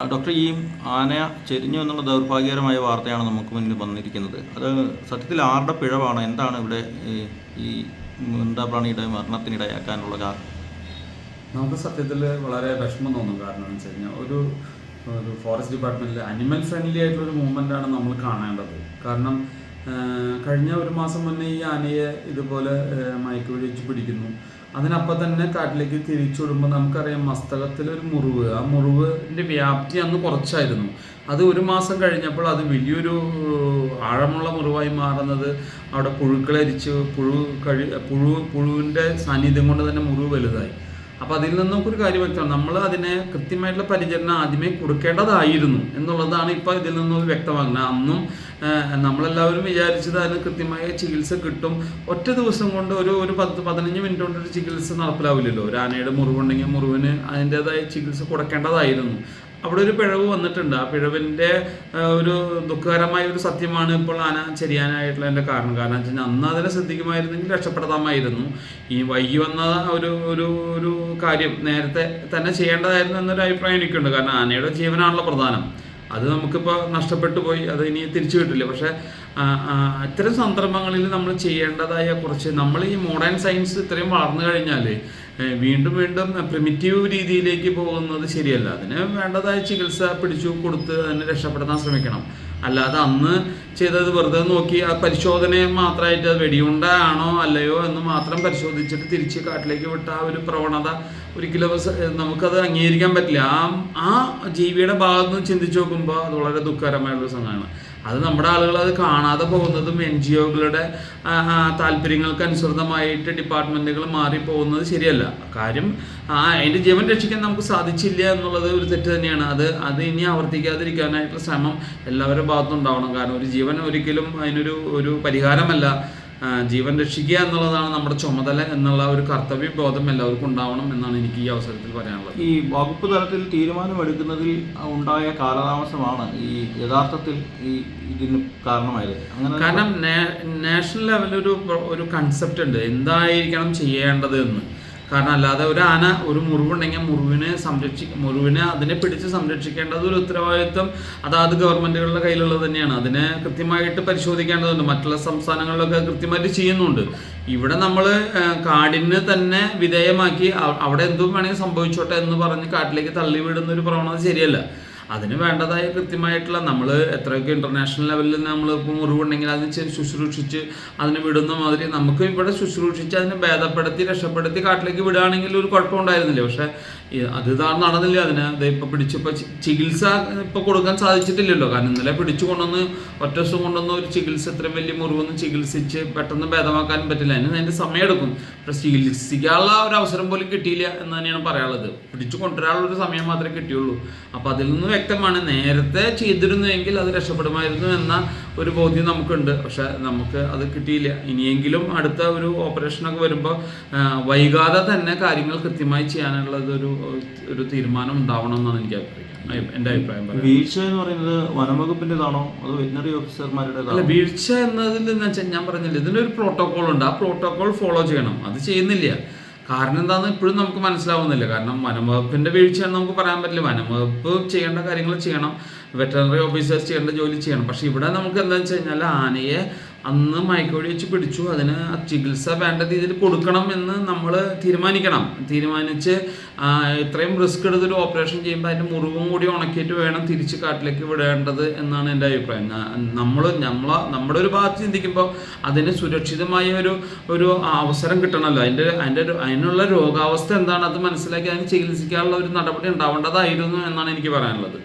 Doctor ഈ ആന ചെരിഞ്ഞു എന്നുള്ള ദൗർഭാഗ്യകരമായ വാർത്തയാണ് നമുക്ക് മുന്നിൽ വന്നിരിക്കുന്നത്. അത് സത്യത്തിൽ ആരുടെ പിഴവാണ്? എന്താണ് ഇവിടെ ഈ മിണ്ടാപ്രാണിയുടെ മരണത്തിനിടയാക്കാനുള്ള കാരണം നമുക്ക് സത്യത്തിൽ വളരെ വിഷമം തോന്നും. കാരണം എന്ന് വെച്ച് കഴിഞ്ഞാൽ ഒരു ഒരു ഫോറസ്റ്റ് ഡിപ്പാർട്ട്മെന്റിൽ അനിമൽ ഫ്രണ്ട്ലി ആയിട്ടുള്ള ഒരു മൂവ്മെന്റ് ആണ് നമ്മൾ കാണേണ്ടത്. കാരണം കഴിഞ്ഞ ഒരു മാസം മുന്നേ ഈ ആനയെ ഇതുപോലെ മയക്ക് വെച്ച് പിടിക്കുന്നു. അതിനപ്പം തന്നെ കാട്ടിലേക്ക് തിരിച്ചു വിടുമ്പോൾ നമുക്കറിയാം മസ്തകത്തിലൊരു മുറിവ്. ആ മുറിവിന്റെ വ്യാപ്തി അന്ന് കുറച്ചായിരുന്നു. അത് ഒരു മാസം കഴിഞ്ഞപ്പോൾ അത് വലിയൊരു ആഴമുള്ള മുറിവായി മാറുന്നത് അവിടെ പുഴുക്കളരിച്ച് പുഴു കഴി പുഴു പുഴുവിന്റെ സാന്നിധ്യം കൊണ്ട് തന്നെ മുറിവ് വലുതായി. അപ്പൊ അതിൽ നിന്നൊക്കെ ഒരു കാര്യം വെച്ചാൽ നമ്മൾ അതിനെ കൃത്യമായിട്ടുള്ള പരിചരണം ആദ്യമേ കൊടുക്കേണ്ടതായിരുന്നു എന്നുള്ളതാണ് ഇപ്പൊ ഇതിൽ നിന്നും വ്യക്തമാകുന്നത്. അന്നും നമ്മളെല്ലാവരും വിചാരിച്ചത് അതിന് കൃത്യമായ ചികിത്സ കിട്ടും. ഒറ്റ ദിവസം കൊണ്ട് ഒരു ഒരു പത്ത് പതിനഞ്ച് മിനിറ്റ് കൊണ്ട് ഒരു ചികിത്സ നടപ്പിലാവില്ലല്ലോ. ഒരു ആനയുടെ മുറിവുണ്ടെങ്കിൽ മുറിവിന് അതിന്റെതായ ചികിത്സ കൊടുക്കേണ്ടതായിരുന്നു. അവിടെ ഒരു പിഴവ് വന്നിട്ടുണ്ട്. ആ പിഴവിന്റെ ഒരു ദുഃഖകരമായ ഒരു സത്യമാണ് ഇപ്പോൾ ആന ചെരിയാനായിട്ടുള്ള എന്റെ കാരണം. കാരണം വെച്ച് കഴിഞ്ഞാൽ അന്ന് അതിനെ ശ്രദ്ധിക്കുമായിരുന്നെങ്കിൽ രക്ഷപ്പെടാമായിരുന്നു. ഈ വൈകി വന്ന ഒരു ഒരു ഒരു കാര്യം നേരത്തെ തന്നെ ചെയ്യേണ്ടതായിരുന്നു എന്നൊരു അഭിപ്രായം എനിക്കുണ്ട്. കാരണം ആനയുടെ ജീവനാണല്ലോ പ്രധാനം. അത് നമുക്കിപ്പോൾ നഷ്ടപ്പെട്ടു പോയി. അത് ഇനി തിരിച്ചു കിട്ടില്ല. പക്ഷേ ഇത്തരം സന്ദർഭങ്ങളിൽ നമ്മൾ ചെയ്യേണ്ടതായ കുറച്ച് നമ്മൾ ഈ മോഡേൺ സയൻസ് ഇത്രയും വളർന്നു കഴിഞ്ഞാൽ വീണ്ടും വീണ്ടും പ്രിമിറ്റീവ് രീതിയിലേക്ക് പോകുന്നത് ശരിയല്ല. അതിന് വേണ്ടതായ ചികിത്സ പിടിച്ചു കൊടുത്ത് അതിനെ രക്ഷപ്പെടുത്താൻ ശ്രമിക്കണം. അല്ലാതെ അന്ന് ചെയ്തത് വെറുതെ നോക്കി ആ പരിശോധനയെ മാത്രമായിട്ട് അത് വെടിയുണ്ടാണോ അല്ലയോ എന്ന് മാത്രം പരിശോധിച്ചിട്ട് തിരിച്ച് കാട്ടിലേക്ക് വിട്ട ആ ഒരു പ്രവണത ഒരിക്കലും നമുക്കത് അംഗീകരിക്കാൻ പറ്റില്ല. ആ ആ ജീവിയുടെ ഭാഗത്ത് നിന്ന് ചിന്തിച്ച് നോക്കുമ്പോൾ അത് വളരെ ദുഃഖകരമായുള്ള സംഭവമാണ് അത് നമ്മുടെ ആളുകൾ അത് കാണാതെ പോകുന്നതും എൻ ജി ഒകളുടെ താല്പര്യങ്ങൾക്ക് അനുസൃതമായിട്ട് ഡിപ്പാർട്ട്മെന്റുകൾ മാറി പോകുന്നത് ശരിയല്ല. കാര്യം അതിന്റെ ജീവൻ രക്ഷിക്കാൻ നമുക്ക് സാധിച്ചില്ല എന്നുള്ളത് ഒരു തെറ്റ് തന്നെയാണ്. അത് അത് ഇനി ആവർത്തിക്കാതിരിക്കാനായിട്ടുള്ള ശ്രമം എല്ലാവരുടെ ഭാഗത്തും ഉണ്ടാവണം കാരണം ഒരു ജീവൻ ഒരിക്കലും അതിനൊരു ഒരു പരിഹാരമല്ല. ജീവൻ രക്ഷിക്കുക എന്നുള്ളതാണ് നമ്മുടെ ചുമതല എന്നുള്ള ഒരു കർത്തവ്യ ബോധം എല്ലാവർക്കും ഉണ്ടാവണം എന്നാണ് എനിക്ക് ഈ അവസരത്തിൽ പറയാനുള്ളത്. ഈ വകുപ്പ് തലത്തിൽ തീരുമാനമെടുക്കുന്നതിൽ ഉണ്ടായ കാലതാമസമാണ് ഈ യഥാർത്ഥത്തിൽ ഈ ഇതിന് കാരണമായത്. അങ്ങനെ കാരണം നാഷണൽ ലെവലിൽ ഒരു ഒരു കൺസെപ്റ്റ് ഉണ്ട്. എന്തായിരിക്കണം ചെയ്യേണ്ടത് എന്ന്. കാരണം അല്ലാതെ ഒരു ആന ഒരു മുറിവുണ്ടെങ്കിൽ മുറിവിനെ സംരക്ഷി മുറിവിനെ അതിനെ പിടിച്ച് സംരക്ഷിക്കേണ്ടത് ഒരു ഉത്തരവാദിത്വം അതാത് ഗവൺമെന്റുകളുടെ കയ്യിലുള്ളത് തന്നെയാണ്. അതിനെ കൃത്യമായിട്ട് പരിശോധിക്കേണ്ടതുണ്ട്. മറ്റുള്ള സംസ്ഥാനങ്ങളിലൊക്കെ കൃത്യമായിട്ട് ചെയ്യുന്നുണ്ട്. ഇവിടെ നമ്മൾ കാടിന് തന്നെ വിധേയമാക്കി അവിടെ എന്തും വേണമെങ്കിൽ സംഭവിച്ചോട്ടെ എന്ന് പറഞ്ഞ് കാട്ടിലേക്ക് തള്ളി വിടുന്ന ഒരു പ്രവണത ശരിയല്ല. അതിന് വേണ്ടതായ കൃത്യമായിട്ടുള്ള നമ്മൾ എത്രയൊക്കെ ഇന്റർനാഷണൽ ലെവലിൽ നമ്മൾ ഇപ്പോൾ മുറിവുണ്ടെങ്കിൽ അതിന് ശുശ്രൂഷിച്ച് അതിന് വിടുന്ന മാതിരി നമുക്ക് ഇവിടെ ശുശ്രൂഷിച്ച് അതിനെ ഭേദപ്പെടുത്തി രക്ഷപ്പെടുത്തി കാട്ടിലേക്ക് വിടുകയാണെങ്കിൽ ഒരു കുഴപ്പമുണ്ടായിരുന്നില്ല പക്ഷെ അത് ഇതാ നടന്നില്ല. അതിന് ഇപ്പോൾ ഇപ്പൊ പിടിച്ചിപ്പോ ചികിത്സ ഇപ്പോൾ കൊടുക്കാൻ സാധിച്ചിട്ടില്ലല്ലോ. കാരണം ഇന്നലെ പിടിച്ചു കൊണ്ടുവന്ന് ഒറ്റ ദിവസം കൊണ്ടുവന്ന് ഒരു ചികിത്സ ഇത്രയും വലിയ മുറിവൊന്നും ചികിത്സിച്ച് പെട്ടെന്ന് ഭേദമാക്കാനും പറ്റില്ല. അതിന് അതിന്റെ സമയമെടുക്കും പക്ഷെ ചികിത്സിക്കാനുള്ള ഒരു അവസരം പോലും കിട്ടിയില്ല എന്ന് തന്നെയാണ് പറയാനുള്ളത്. പിടിച്ചു കൊണ്ടുവരാനുള്ള ഒരു സമയം മാത്രമേ കിട്ടിയുള്ളൂ. അപ്പോൾ അതിൽ നിന്ന് വ്യക്തമാണ്. നേരത്തെ ചെയ്തിരുന്നുവെങ്കിൽ അത് രക്ഷപ്പെടുമായിരുന്നു എന്ന ഒരു ബോധ്യം നമുക്കുണ്ട്. പക്ഷെ നമുക്ക് അത് കിട്ടിയില്ല. ഇനിയെങ്കിലും അടുത്ത ഒരു ഓപ്പറേഷനൊക്കെ വരുമ്പോൾ വൈകാതെ തന്നെ കാര്യങ്ങൾ കൃത്യമായി ചെയ്യാനുള്ളത് ഒരു ഒരു തീരുമാനം ഉണ്ടാവണം എന്നാണ് എനിക്ക് അഭിപ്രായം. അഭിപ്രായം വീഴ്ച എന്ന് പറയുന്നത് വനംവകുപ്പിന്റെതാണോ അതോ വെറ്റിനറി അല്ല വീഴ്ച എന്നതിൽ എന്ന് വെച്ചാൽ ഞാൻ പറഞ്ഞില്ല ഇതിനൊരു പ്രോട്ടോകോൾ ഉണ്ട്. ആ പ്രോട്ടോകോൾ ഫോളോ ചെയ്യണം. അത് ചെയ്യുന്നില്ല. കാരണം എന്താണെന്ന് ഇപ്പോഴും നമുക്ക് മനസ്സിലാവുന്നില്ല. കാരണം വനംവകുപ്പിന്റെ വീഴ്ചയാണ് നമുക്ക് പറയാൻ പറ്റില്ല. വനംവകുപ്പ് ചെയ്യേണ്ട കാര്യങ്ങൾ ചെയ്യണം. വെറ്ററിനറി ഓഫീസേഴ്സ് ചെയ്യേണ്ട ജോലി ചെയ്യണം. പക്ഷെ ഇവിടെ നമുക്ക് എന്താണെന്ന് വെച്ച് കഴിഞ്ഞാൽ ആനയെ അന്ന് മയക്കോടി വെച്ച് പിടിച്ചു. അതിന് ചികിത്സ വേണ്ട രീതിയിൽ കൊടുക്കണം എന്ന് നമ്മൾ തീരുമാനിക്കണം. തീരുമാനിച്ച് ഇത്രയും റിസ്ക് എടുത്തൊരു ഓപ്പറേഷൻ ചെയ്യുമ്പോൾ അതിന്റെ മുറിവും കൂടി ഉണക്കിയിട്ട് വേണം തിരിച്ച് കാട്ടിലേക്ക് വിടേണ്ടത് എന്നാണ് എന്റെ അഭിപ്രായം. നമ്മൾ നമ്മൾ നമ്മുടെ ഒരു ഭാഗത്ത് ചിന്തിക്കുമ്പോൾ അതിന് സുരക്ഷിതമായ ഒരു ഒരു അവസരം കിട്ടണമല്ലോ അതിന്റെ അതിന്റെ അതിനുള്ള രോഗാവസ്ഥ എന്താണ് അത് മനസ്സിലാക്കി അതിന് ചികിത്സിക്കാനുള്ള ഒരു നടപടി ഉണ്ടാവേണ്ടതായിരുന്നു എന്നാണ് എനിക്ക് പറയാനുള്ളത്.